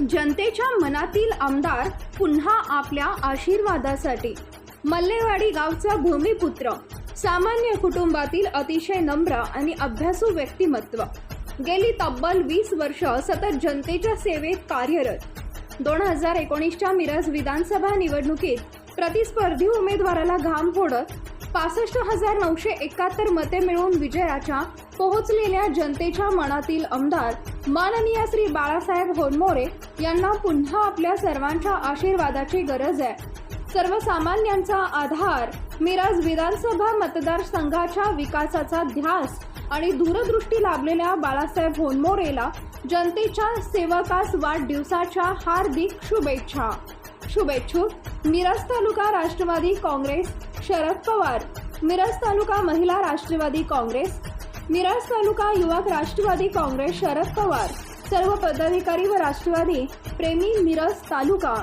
जनतेच्या मनातील आमदार पुन्हा आपल्या आशीर्वादासाठी. मल्लेवाडी गावचा भूमिपुत्र. सामान्य कुटुंबातील अतिशय नम्र आणि अभ्यासू व्यक्तिमत्व. गेली तब्बल वीस वर्ष सतत जनतेच्या सेवेत कार्यरत. दोन हजार एकोणीसच्या मिरज विधानसभा निवडणुकीत प्रतिस्पर्धी उमेदवाराला घाम फोडत पासष्ट हजार नऊशे एकाहत्तर मते मिळवून विजयाच्या पोहोचलेल्या जनतेच्या मनातील आमदार माननीय श्री बाळासाहेब होनमोरे यांना पुन्हा आपल्या सर्वांच्या आशीर्वादाची गरज आहे. सर्वसामान्यांचा आधार मिराज विधानसभा मतदारसंघाच्या विकासाचा ध्यास आणि दूरदृष्टी लाभलेल्या बाळासाहेब होनमोरेला जनतेच्या सेवकास वाढदिवसाच्या हार्दिक शुभेच्छा. शुभेच्छुक मिरज तालुका राष्ट्रवादी काँग्रेस शरद पवार मिरज तालुका महिला राष्ट्रवादी काँग्रेस मिरज तालुका युवक राष्ट्रवादी काँग्रेस शरद पवार सर्व पदाधिकारी व राष्ट्रवादी प्रेमी मिरज तालुका.